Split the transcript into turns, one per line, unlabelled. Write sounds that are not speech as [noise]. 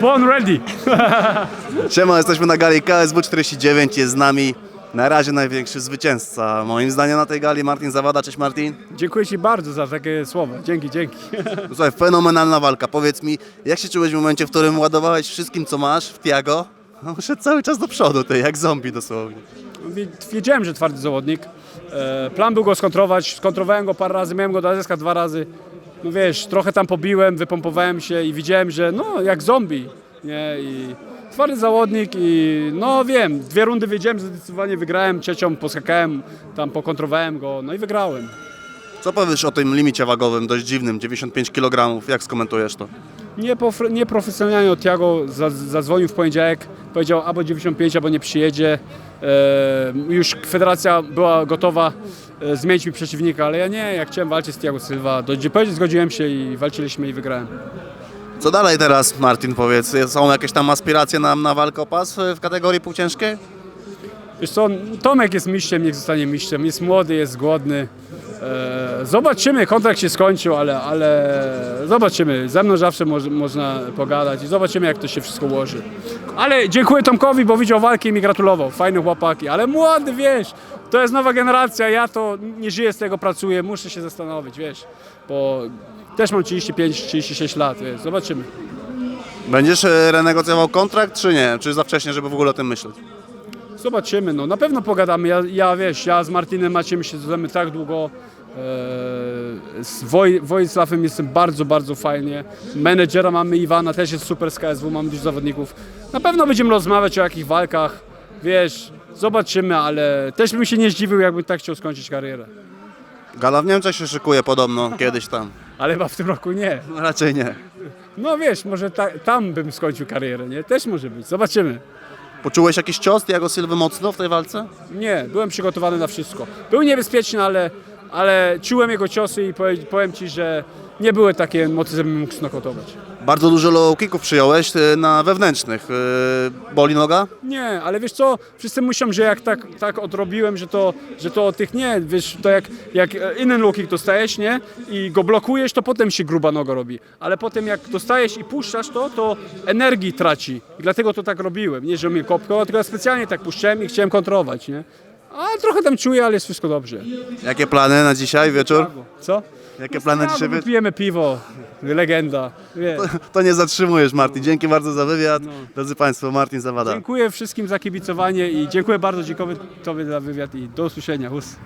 Born ready. [laughs]
Siema, jesteśmy na gali KSW 49, jest z nami na razie największy zwycięzca. Moim zdaniem na tej gali Martin Zawada. Cześć Martin.
Dziękuję Ci bardzo za takie słowa. Dzięki, dzięki. [laughs]
Słuchaj, fenomenalna walka. Powiedz mi, jak się czułeś w momencie, w którym ładowałeś wszystkim, co masz w Tiago? [laughs] No, szedł cały czas do przodu, ty, jak zombie dosłownie.
Wie- Wiedziałem, że twardy zawodnik. E, Plan był go skontrować. Skontrowałem go parę razy, miałem go do AZK dwa razy. No wiesz, trochę tam pobiłem, wypompowałem się i widziałem, że no jak zombie. Nie? I twardy zawodnik i no wiem, dwie rundy wiedziałem, zdecydowanie wygrałem. Trzecią poskakałem, tam pokontrowałem go, no i wygrałem.
Co powiesz o tym limicie wagowym, dość dziwnym, 95 kg, jak skomentujesz to?
Nieprofesjonalnie od Tiago za- zadzwonił w poniedziałek, powiedział albo 95, albo nie przyjedzie. E, już federacja była gotowa e, zmienić mi przeciwnika, ale ja nie, jak chciałem walczyć z Tiago Silva, do powiedzieć zgodziłem się i walczyliśmy i wygrałem.
Co dalej teraz, Martin, powiedz? Są jakieś tam aspiracje na, na walkę o pas w kategorii półciężkiej?
Wiesz co, Tomek jest mistrzem, niech zostanie mistrzem, jest młody, jest głodny. Zobaczymy, kontrakt się skończył, ale, ale zobaczymy. Ze mną zawsze moż, można pogadać i zobaczymy, jak to się wszystko ułoży. Ale dziękuję Tomkowi, bo widział walkę i mi gratulował. Fajne chłopaki, ale młody, wiesz, to jest nowa generacja, ja to nie żyję z tego, pracuję, muszę się zastanowić, wiesz, bo też mam 35-36 lat, wiesz, zobaczymy.
Będziesz e, renegocjował kontrakt, czy nie? Czy za wcześnie, żeby w ogóle o tym myśleć?
Zobaczymy, no na pewno pogadamy. Ja, ja wiesz, ja z Martinem Maciem się znamy tak długo. Eee, Z Woj, Wojsławem jestem bardzo, bardzo fajnie. Menedżera mamy Iwana, też jest super z KSW, mamy dużo zawodników. Na pewno będziemy rozmawiać o jakich walkach, wiesz, zobaczymy, ale też bym się nie zdziwił, jakbym tak chciał skończyć karierę.
Gala w Niemczech się szykuje podobno, kiedyś tam.
Ale chyba w tym roku nie.
No, raczej nie.
No wiesz, może ta, tam bym skończył karierę, nie? Też może być, zobaczymy.
Poczułeś jakiś cios Tiago Silva mocno w tej walce?
Nie, byłem przygotowany na wszystko. Był niebezpieczny, ale, ale czułem jego ciosy i powie- powiem Ci, że nie były takie mocne, żebym mógł znokautować.
Bardzo dużo low kicków przyjąłeś e, na wewnętrznych. E, Boli noga?
Nie, ale wiesz co, wszyscy myślą, że jak tak, tak odrobiłem, że to, że to tych nie, wiesz, to jak, jak e, inny low kick dostajesz, nie, i go blokujesz, to potem się gruba noga robi. Ale potem jak dostajesz i puszczasz to, to energii traci. I dlatego to tak robiłem. Nie, że mnie kopnął, tylko ja specjalnie tak puszczałem i chciałem kontrolować, nie. A trochę tam czuję, ale jest wszystko dobrze.
Jakie plany na dzisiaj wieczór?
Co?
Jakie plany na dzisiaj wieczór?
Pijemy piwo, legenda. Wie.
To nie zatrzymujesz, Martin. Dzięki bardzo za wywiad. Drodzy Państwo, Martin Zawada.
Dziękuję wszystkim za kibicowanie i dziękuję bardzo Dzikowi Tobie za wywiad i do usłyszenia. Hus.